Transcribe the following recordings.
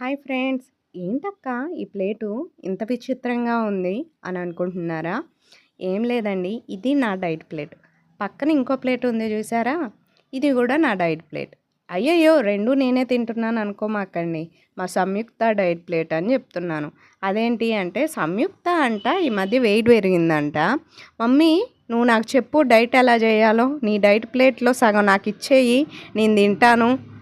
Hi friends. ఏంటక్క ఈ plate ఇంత విచిత్రంగా ఉంది అని అనుకుంటున్నారా? ఏం లేదండి. ఇది నా డైట్ ప్లేట్. పక్కన ఇంకో ప్లేట్ ఉంది చూసారా? ఇది కూడా నా డైట్ ప్లేట్. అయ్యయ్యో రెండు నేనే తింటున్నాను అనుకోమాకండి. మా సంయుక్త డైట్ ప్లేట్ అని చెప్తున్నాను. అదేంటి అంటే సంయుక్త అంట ఈ మధ్య వెయిట్ పెరిగిందంట. మమ్మీ నువ్వు నాకు చెప్పు డైట్ ఎలా చేయాలో? నీ డైట్ ప్లేట్లో సగం నాకు ఇచ్చేయి. నేను తింటాను.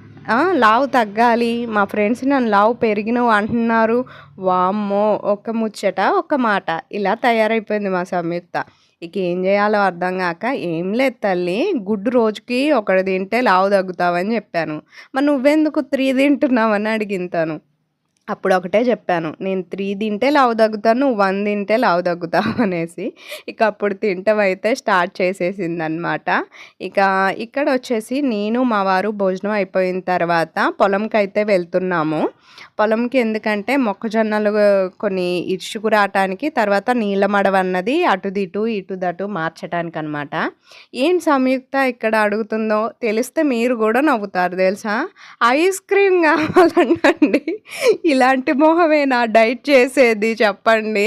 లావు తగ్గాలి. మా ఫ్రెండ్స్ నన్ను లావు పెరిగినవు అంటున్నారు. వామ్మో ఒక ముచ్చట ఒక మాట. ఇలా తయారైపోయింది మా సంయుక్త. ఇక ఏం చేయాలో అర్థం కాక ఏం లేదు తల్లి గుడ్డు రోజుకి ఒకటి తింటే లావు తగ్గుతావని చెప్పాను. మరి నువ్వెందుకు త్రీ తింటున్నావని అడిగింతాను. అప్పుడు ఒకటే చెప్పాను. నేను త్రీ తింటే లావు తగ్గుతాను నువ్వు వన్ తింటే లావు తగ్గుతావు అనేసి. ఇక అప్పుడు తింటమైతే స్టార్ట్ చేసేసిందనమాట ఇక ఇక్కడ వచ్చేసి నేను మా వారు భోజనం అయిపోయిన తర్వాత పొలంకి అయితే వెళ్తున్నాము. పొలంకి ఎందుకంటే మొక్కజొన్నలు కొన్ని ఇరుచుకు రావటానికి తర్వాత నీళ్ళ మడవ అన్నది అటు ఇటు ఇటు దటు మార్చడానికి అనమాట ఏం సంయుక్త ఇక్కడ అడుగుతుందో తెలిస్తే మీరు కూడా నవ్వుతారు తెలుసా? ఐస్ క్రీమ్ కావాలండి ఇలాంటి మొహమేనా? డైట్ చేసేది చెప్పండి.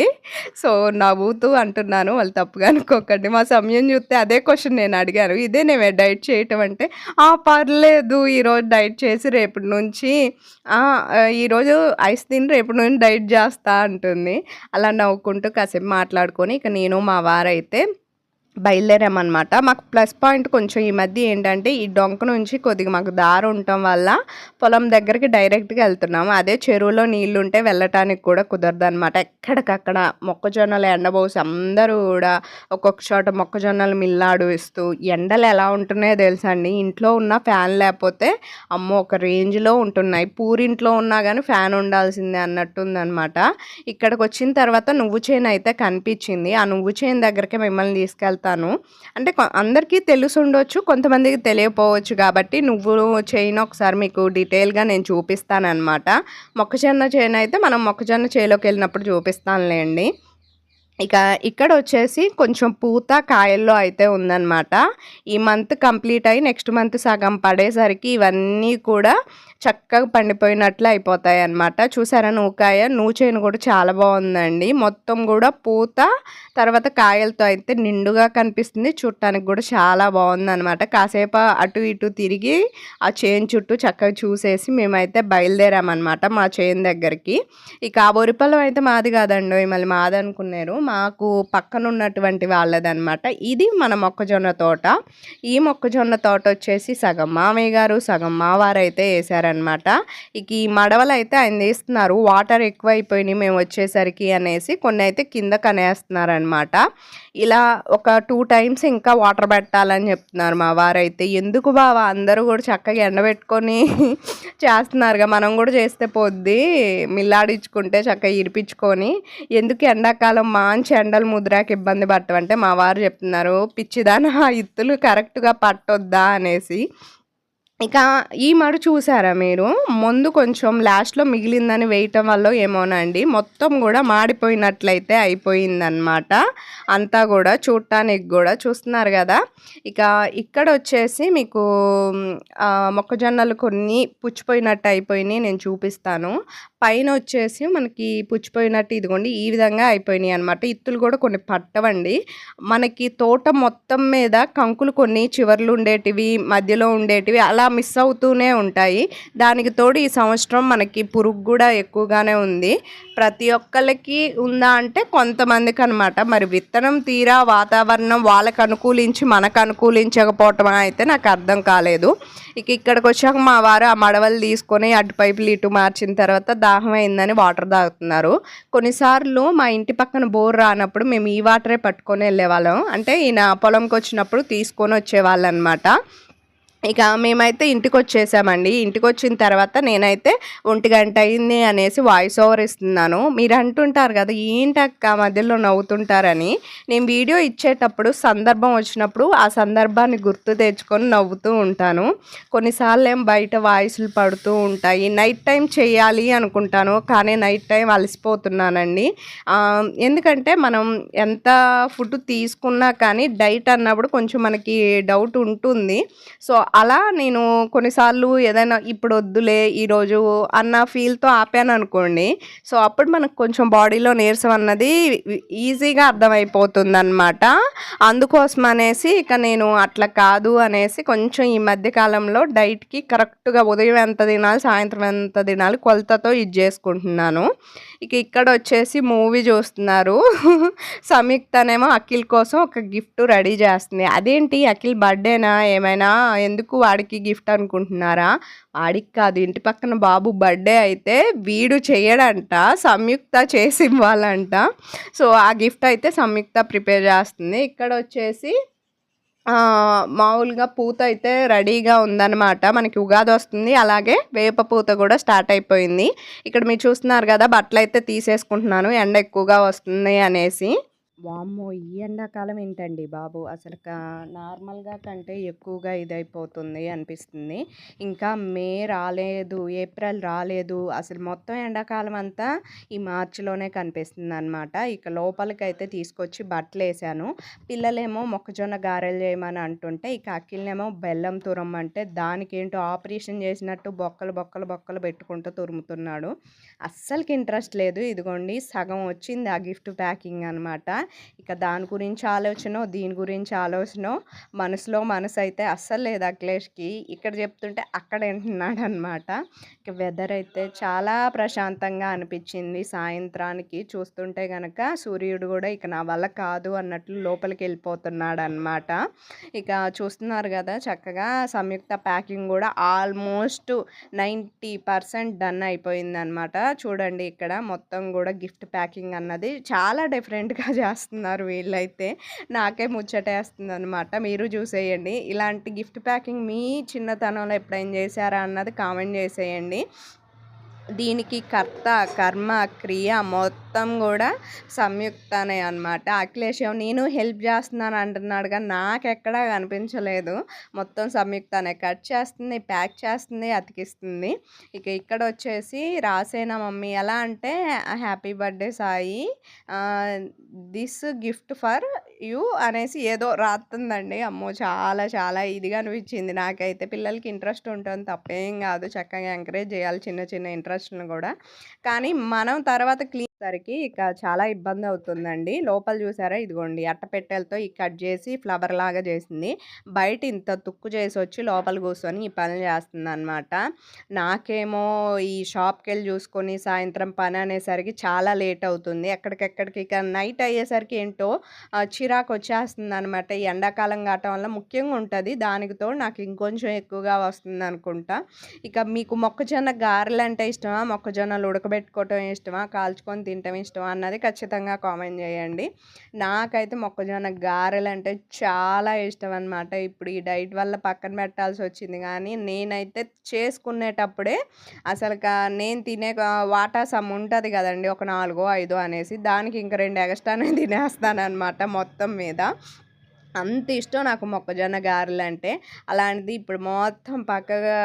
సో నవ్వుతూ అంటున్నాను. వాళ్ళు తప్పుగా అనుకోకండి. మా సమయం చూస్తే అదే క్వశ్చన్ నేను అడిగాను. ఇదే నేమే డైట్ చేయటం అంటే "ఆ, పర్లేదు. ఈరోజు డైట్ చేసి రేపటి నుంచి ఈరోజు ఈరోజు ఐస్ తిని రేపు నుండి డైట్ చేస్తా అంటుంది. అలా నవ్వుకుంటూ కాసేపు మాట్లాడుకొని ఇక నేను మా వారైతే బయలుదేరామన్నమాట. మాకు ప్లస్ పాయింట్ కొంచెం ఈ మధ్య ఏంటంటే ఈ డొంక నుంచి కొద్దిగా మాకు దారి ఉండటం వల్ల పొలం దగ్గరికి డైరెక్ట్గా వెళ్తున్నాము. అదే చెరువులో నీళ్ళు ఉంటే వెళ్ళటానికి కూడా కుదరదు అనమాట ఎక్కడికక్కడ మొక్కజొన్నలు ఎండబోసి అందరూ కూడా ఒక్కొక్క చోట మొక్కజొన్నలు మిల్లాడు ఇస్తూ ఎండలు ఎలా ఉంటున్నాయో తెలుసా అండి? ఇంట్లో ఉన్న ఫ్యాన్ లేకపోతే అమ్మో ఒక రేంజ్లో ఉంటున్నాయి. పూరింట్లో ఉన్నా కానీ ఫ్యాన్ ఉండాల్సిందే అన్నట్టుందనమాట ఇక్కడికి వచ్చిన తర్వాత నువ్వు చేను అయితే కనిపించింది. ఆ నువ్వు చేను దగ్గరికి మిమ్మల్ని తీసుకెళ్తాను అంటే కొ- అందరికీ తెలుసు ఉండొచ్చు కొంతమందికి తెలియకపోవచ్చు కాబట్టి నువ్వు చేను ఒకసారి మీకు డీటెయిల్గా నేను చూపిస్తానన్నమాట. మొక్కజొన్న చేను అయితే మనం మొక్కజొన్న చేలోకి వెళ్ళినప్పుడు చూపిస్తానులేండి. ఇక ఇక్కడ వచ్చేసి కొంచెం పూత కాయల్లో అయితే ఉందన్నమాట. ఈ మంత్ కంప్లీట్ అయ్యి నెక్స్ట్ మంత్ సగం పడేసరికి ఇవన్నీ కూడా చక్కగా పండిపోయినట్లు అయిపోతాయి అన్నమాట చూసారా నూకాయ? నూచేను కూడా చాలా బాగుందండి. మొత్తం కూడా పూత తర్వాత కాయలతో అయితే నిండుగా కనిపిస్తుంది. చూడటానికి కూడా చాలా బాగుంది అనమాట కాసేపు అటు ఇటు తిరిగి ఆ చేను చుట్టూ చక్కగా చూసేసి మేమైతే బయలుదేరామన్నమాట మా చేను దగ్గరికి. ఇక కాబోరిపల్లం అయితే మాది కాదండి మళ్ళీ మాది అనుకున్నారు. మాకు పక్కన ఉన్నటువంటి వాళ్ళదన్నమాట. ఇది మన మొక్కజొన్న తోట. ఈ మొక్కజొన్న తోట వచ్చేసి సగం మామయ్య గారు సగం మావారు అయితే వేసారనమాట ఇక ఈ మడవలు అయితే ఆయన తీస్తున్నారు. వాటర్ ఎక్కువైపోయినాయి మేము వచ్చేసరికి అనేసి కొన్ని అయితే కింద కనేస్తున్నారనమాట ఇలా ఒక టూ టైమ్స్ ఇంకా వాటర్ పెట్టాలని చెప్తున్నారు మా వారైతే ఎందుకు బావా? అందరూ కూడా చక్కగా ఎండబెట్టుకొని చేస్తున్నారుగా. మనం కూడా చేస్తే పోద్ది. మిల్లాడించుకుంటే చక్కగా ఇరిపించుకొని. ఎందుకు ఎండాకాలం మా మంచి చెండల ముద్రాకి ఇబ్బంది పట్టమంటే మా వారు చెప్తున్నారు పిచ్చిదాన ఆ ఇత్తులు కరెక్ట్గా పట్టొద్దా? అనేసి. ఇక ఈ మడు చూసారా మీరు? ముందు కొంచెం లాస్ట్లో మిగిలిందని వేయటం వల్ల ఏమోనండి. మొత్తం కూడా మాడిపోయినట్లయితే అయిపోయిందనమాట అంతా కూడా చూడటానికి కూడా చూస్తున్నారు కదా. ఇక ఇక్కడ వచ్చేసి మీకు మొక్కజొన్నలు కొన్ని పుచ్చిపోయినట్టు అయిపోయినాయి నేను చూపిస్తాను. పైన వచ్చేసి మనకి పుచ్చిపోయినట్టు ఇదిగోండి ఈ విధంగా అయిపోయినాయి అనమాట ఇత్తులు కూడా కొన్ని పట్టవండి. మనకి తోట మొత్తం మీద కంకులు కొన్ని చివర్లు ఉండేటివి మధ్యలో ఉండేటివి అలా మిస్ అవుతూనే ఉంటాయి. దానికి తోడు ఈ సంవత్సరం మనకి పురుగు కూడా ఎక్కువగానే ఉంది. ప్రతి ఒక్కరికి ఉందా అంటే కొంతమందికి అనమాట మరి విత్తనం తీరా వాతావరణం వాళ్ళకు అనుకూలించి మనకు అనుకూలించకపోవటం అయితే నాకు అర్థం కాలేదు. ఇక ఇక్కడికి వచ్చాక మా వారు ఆ మడవలు తీసుకొని అటుపైపులు ఇటు మార్చిన తర్వాత దాహం అయిందని వాటర్ తాగుతున్నారు. కొన్నిసార్లు మా ఇంటి పక్కన బోర్ రానప్పుడు మేము ఈ వాటరే పట్టుకొని వెళ్ళేవాళ్ళం. అంటే ఈయన పొలంకి వచ్చినప్పుడు తీసుకొని వచ్చేవాళ్ళు అనమాట ఇక మేమైతే ఇంటికి వచ్చేసామండి ఇంటికి వచ్చిన తర్వాత నేనైతే ఒంటి గంట అయింది అనేసి వాయిస్ ఓవర్ ఇస్తున్నాను. మీరు అంటుంటారు కదా ఏంటక్క మధ్యలో నవ్వుతుంటారని? నేను వీడియో ఇచ్చేటప్పుడు సందర్భం వచ్చినప్పుడు ఆ సందర్భాన్ని గుర్తు తెచ్చుకొని నవ్వుతూ ఉంటాను. కొన్నిసార్లు ఏం బయట వాయిస్లు పడుతూ ఉంటాయి. నైట్ టైం చేయాలి అనుకుంటాను కానీ నైట్ టైం అలసిపోతున్నానండి. ఎందుకంటే మనం ఎంత ఫుడ్ తీసుకున్నా కానీ డైట్ అన్నప్పుడు కొంచెం మనకి డౌట్ ఉంటుంది. సో అలా నేను కొన్నిసార్లు ఏదైనా ఇప్పుడు వద్దులే ఈరోజు అన్న ఫీల్‌తో ఆపాను అనుకోండి సో, అప్పుడు మనకు కొంచెం బాడీలో నీరసం అన్నది ఈజీగా అర్థమైపోతుంది అనమాట అందుకోసం అనేసి ఇక నేను అట్లా కాదు అనేసి కొంచెం ఈ మధ్యకాలంలో డైట్‌కి కరెక్ట్‌గా ఉదయం ఎంత తినాలి, సాయంత్రం ఎంత తినాలి కొలతతో ఇది చేసుకుంటున్నాను. ఇక ఇక్కడ వచ్చేసి మూవీ చూస్తున్నారు. సంయుక్తనేమో అఖిల్ కోసం ఒక గిఫ్ట్ రెడీ చేస్తుంది. అదేంటి అఖిల్ బర్త్‌డేనా ఏమైనా? ఎందుకు ఎందుకు వాడికి గిఫ్ట్ అనుకుంటున్నారా? వాడికి కాదు ఇంటి పక్కన బాబు బర్త్‌డే అయితే వీడు చేయడంట సంయుక్త చేసి ఇవ్వాలంట. సో, ఆ గిఫ్ట్ అయితే సంయుక్త ప్రిపేర్ చేస్తుంది. ఇక్కడ వచ్చేసి మామూలుగా పూత అయితే రెడీగా ఉందన్నమాట మనకి ఉగాది వస్తుంది. అలాగే వేప పూత కూడా స్టార్ట్ అయిపోయింది. ఇక్కడ మీరు చూస్తున్నారు కదా! బట్టలైతే తీసేసుకుంటున్నాను. ఎండ ఎక్కువగా వస్తుంది అనేసి. వామ్మో! ఈ ఎండాకాలం ఏంటండి బాబు! అసలు నార్మల్‌గా కంటే ఎక్కువగా ఇదైపోతుంది అనిపిస్తుంది. ఇంకా మే రాలేదు, ఏప్రిల్ రాలేదు. అసలు మొత్తం ఎండాకాలం అంతా ఈ మార్చిలోనే కనిపిస్తుంది అనమాట ఇక లోపలికైతే తీసుకొచ్చి బట్టలు వేసాను పిల్లలేమో మొక్కజొన్న గారెలు చేయమని అంటుంటే, ఇక అఖిల్‌నేమో బెల్లం తురమ్మంటే దానికేంటో ఆపరేషన్ చేసినట్టు బొక్కలు, బొక్కలు, బొక్కలు పెట్టుకుంటూ తురుముతున్నాడు. అస్సలకి ఇంట్రెస్ట్ లేదు. ఇదిగోండి సగం వచ్చింది ఆ గిఫ్ట్ ప్యాకింగ్ అనమాట. ఇక దాని గురించి ఆలోచనో, దీని గురించి ఆలోచనో మనసులో మనసు అయితే అస్సలు లేదు అఖిలేష్‌కి. ఇక్కడ చెప్తుంటే అక్కడ వింటున్నాడనమాట. ఇక వెదర్ అయితే చాలా ప్రశాంతంగా అనిపించింది సాయంత్రానికి. చూస్తుంటే కనుక సూర్యుడు కూడా ఇక నా వల్ల కాదు అన్నట్లు లోపలికి వెళ్ళిపోతున్నాడు అనమాట ఇక చూస్తున్నారు కదా! చక్కగా సంయుక్త ప్యాకింగ్ కూడా ఆల్మోస్ట్ 90% డన్ అయిపోయిందనమాట. చూడండి ఇక్కడ మొత్తం కూడా గిఫ్ట్ ప్యాకింగ్ అన్నది చాలా డిఫరెంట్‌గా చేస్తున్నారు వీళ్ళైతే. నాకే ముచ్చటేస్తుందనమాట. మీరు చూసేయండి. ఇలాంటి గిఫ్ట్ ప్యాకింగ్ మీ చిన్నతనంలో ఎప్పుడైనా చేశారా అన్నది కామెంట్ చేసేయండి. దీనికి కర్త, కర్మ, క్రియ మొత్తం కూడా సంయుక్తనే అనమాట. అఖిలేష్ నేను హెల్ప్ చేస్తున్నాను అంటున్నాడు గానీ నాకెక్కడా కనిపించలేదు. మొత్తం సంయుక్తనే కట్ చేస్తుంది, ప్యాక్ చేస్తుంది, అతికిస్తుంది. ఇక ఇక్కడ వచ్చేసి రాసేనా మమ్మీ ఎలా అంటే happy birthday Sai this gift for you అనేసి ఏదో రాస్తుందండి అమ్మో! చాలా చాలా ఇదిగా అనిపించింది నాకైతే. పిల్లలకి ఇంట్రెస్ట్ ఉంటుంది తప్పేం కాదు. చక్కగా ఎంకరేజ్ చేయాలి చిన్న చిన్న ఇంట్రెస్ట్ను కూడా. కానీ మనం తర్వాత క్లీన్ సరికి ఇక చాలా ఇబ్బంది అవుతుందండి. లోపల చూసారా ఇదిగోండి అట్టపెట్టెలతో ఈ కట్ చేసి ఫ్లవర్ లాగా చేసింది. బయట ఇంత తుక్కు చేసి వచ్చి లోపల కూర్చొని ఈ పనులు చేస్తుందనమాట. నాకేమో ఈ షాప్కి వెళ్ళి చూసుకొని సాయంత్రం పని అనేసరికి చాలా లేట్ అవుతుంది. ఎక్కడికెక్కడికి ఇక నైట్ అయ్యేసరికి ఏంటో చిరాకు చిరాకు వచ్చేస్తుందనమాట. ఈ ఎండాకాలం కావటం వల్ల ముఖ్యంగా ఉంటుంది దానికితో నాకు ఇంకొంచెం ఎక్కువగా వస్తుందనుకుంటా. ఇక మీకు మొక్కజొన్న గారెలు అంటే ఇష్టమా? మొక్కజొన్నలు ఉడకబెట్టుకోవటం ఇష్టమా? కాల్చుకొని తినటం ఇష్టం అన్నది ఖచ్చితంగా కామెంట్ చేయండి. నాకైతే మొక్కజొన్న గారెలంటే చాలా ఇష్టం అనమాట. ఇప్పుడు ఈ డైట్ వల్ల పక్కన పెట్టాల్సి వచ్చింది కానీ నేనైతే చేసుకునేటప్పుడే అసలు నేను తినే వాటా సమ్ ఉంటుంది కదండి ఒక నాలుగో, ఐదో అనేసి దానికి ఇంక 2 ఎగస్ట్రానే తినేస్తాననమాట మొత్తం మీద. అంత ఇష్టం నాకు మొక్కజొన్న గారెలంటే. అలాంటిది ఇప్పుడు మొత్తం పక్కగా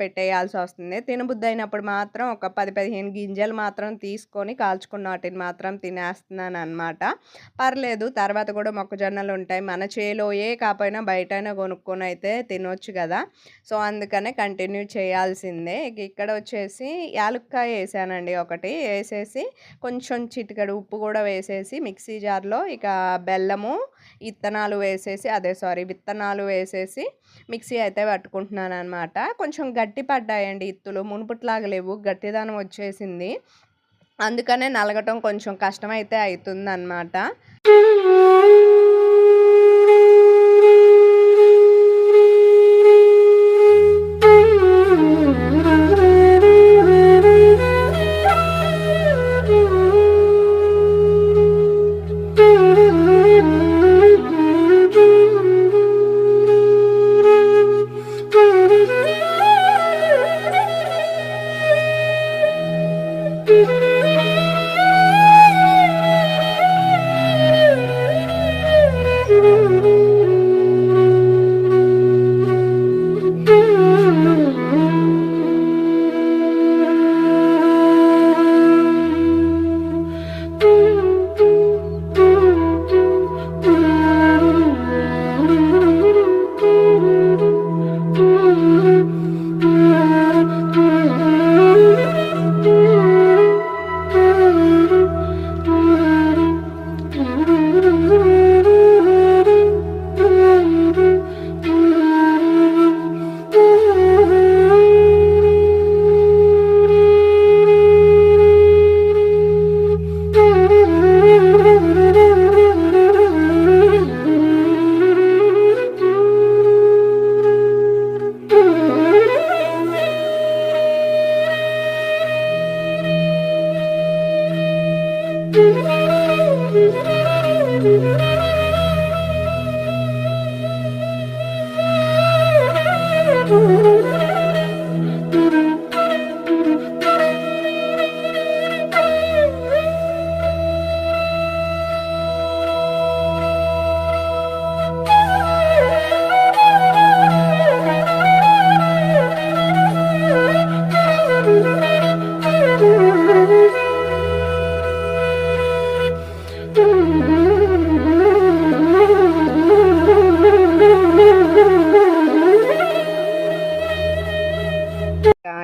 పెట్టేయాల్సి వస్తుంది తినబుద్దయినప్పుడు మాత్రం ఒక 10, 15 గింజలు మాత్రం తీసుకొని కాల్చుకున్న వాటిని మాత్రం తినేస్తున్నాను అనమాట పర్లేదు తర్వాత కూడా మొక్కజొన్నలు ఉంటాయి మన చేలోయే కాపోయినా బయటైనా అయితే తినొచ్చు కదా! సో, అందుకనే కంటిన్యూ చేయాల్సిందే. ఇక ఇక్కడొచ్చేసి యాలుక్కాయ వేసానండి ఒకటి. వేసేసి కొంచెం చిటికడు ఉప్పు కూడా వేసేసి మిక్సీ జార్‌లో ఇక బెల్లము, ఇత్తనాలు వేసేసి అదే సారీ విత్తనాలు వేసేసి మిక్సీ అయితే పట్టుకుంటున్నాను అనమాట కొంచెం గట్టి పడ్డాయండి ఇత్తులు. మునుపుట్లాగలేవు గట్టిదనం వచ్చేసింది. అందుకనే నలగటం కొంచెం కష్టమైతే అయితుందనమాట. ఆ,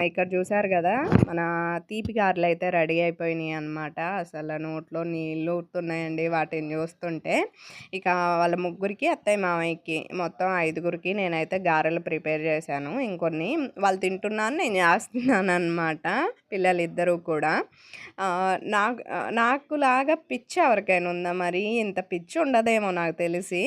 ఇక్కడ చూసారు కదా మన తీపి గారెలు అయితే రెడీ అయిపోయినాయి అనమాట అసలు నోట్లో నీళ్ళు ఊరుతున్నాయండి వాటిని చూస్తుంటే. ఇక వాళ్ళ ముగ్గురికి అత్తయ్య మామయ్యకి మొత్తం ఐదుగురికి నేనైతే గారెలు ప్రిపేర్ చేశాను. ఇంకొన్ని వాళ్ళు తింటున్నాను నేను చేస్తున్నాను అనమాట పిల్లలిద్దరూ కూడా. నాకు నాకు లాగా పిచ్చి ఎవరికైనా ఉందా మరి? ఇంత పిచ్చి ఉండదేమో నాకు తెలిసి.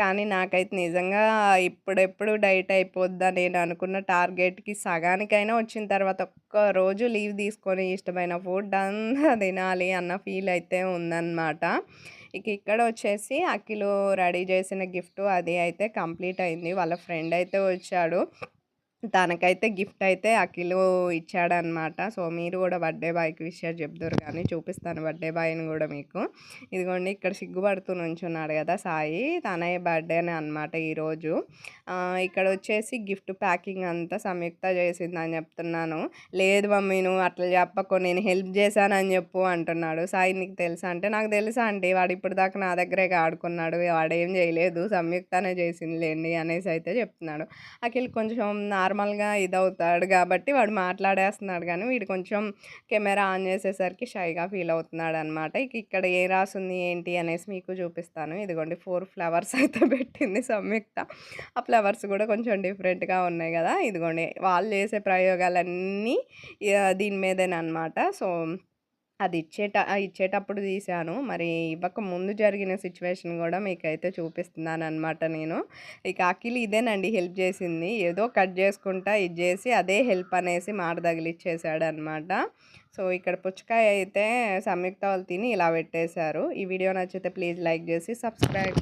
కానీ నాకైతే నిజంగా ఇప్పుడెప్పుడు డైట్ అయిపోద్దా నేను అనుకున్న టార్గెట్కి సగానికైనా వచ్చిన తర్వాత ఒక్క రోజు లీవ్ తీసుకొని ఇష్టమైన ఫుడ్ అంతా తినాలి అన్న ఫీల్ అయితే ఉందన్నమాట. ఇక ఇక్కడ వచ్చేసి అఖిలు రెడీ చేసిన గిఫ్ట్ అది అయితే కంప్లీట్ అయింది. వాళ్ళ ఫ్రెండ్ అయితే వచ్చాడు. తనకైతే గిఫ్ట్ అయితే అఖిలు ఇచ్చాడనమాట. సో మీరు కూడా బర్త్డే బాయ్కి విషయాలు చెప్తారు కానీ చూపిస్తాను బర్త్డే బాయ్ని కూడా మీకు. ఇదిగోండి ఇక్కడ సిగ్గుపడుతూ నుంచున్నాడు కదా సాయి. తనయ్య బర్త్డేనే అనమాట ఈరోజు. ఇక్కడ వచ్చేసి గిఫ్ట్ ప్యాకింగ్ అంతా సంయుక్త చేసిందని చెప్తున్నాను. లేదు మమ్మీ నువ్వు అట్లా చెప్పకు నేను హెల్ప్ చేశానని చెప్పు అంటున్నాడు. సాయి నీకు తెలుసా అంటే నాకు తెలుసా అండి వాడు ఇప్పుడు దాకా నా దగ్గరే ఆడుకున్నాడు వాడేం చేయలేదు సంయుక్తనే చేసింది లేండి అనేసి అయితే చెప్తున్నాడు. అఖిల్ కొంచెం నార్మల్గా ఇదవుతాడు కాబట్టి వాడు మాట్లాడేస్తున్నాడు కానీ వీడు కొంచెం కెమెరా ఆన్ చేసేసరికి షైగా ఫీల్ అవుతున్నాడు అనమాట ఇక ఇక్కడ ఏ రాసుంది ఏంటి అనేసి మీకు చూపిస్తాను. ఇదిగోండి ఫోర్ ఫ్లవర్స్ అయితే పెట్టింది సంయుక్త. ఆ ఫ్లవర్స్ కూడా కొంచెం డిఫరెంట్గా ఉన్నాయి కదా. ఇదిగోండి వాళ్ళు చేసే ప్రయోగాలన్నీ దీని మీదేనమాట సో అది ఇచ్చేట ఇచ్చేటప్పుడు తీశాను మరి ఇవ్వక ముందు జరిగిన సిచ్యువేషన్ కూడా మీకైతే చూపిస్తున్నాను అనమాట నేను. ఇక అఖిల్ ఇదేనండి హెల్ప్ చేసింది. ఏదో కట్ చేసుకుంటా ఇది చేసి అదే హెల్ప్ అనేసి మాట తగిలిచ్చేసాడు అనమాట సో ఇక్కడ పుచ్చకాయ అయితే సంయుక్త వాళ్ళు తిని ఇలా పెట్టేశారు. ఈ వీడియో నచ్చితే ప్లీజ్ లైక్ చేసి సబ్స్క్రైబ్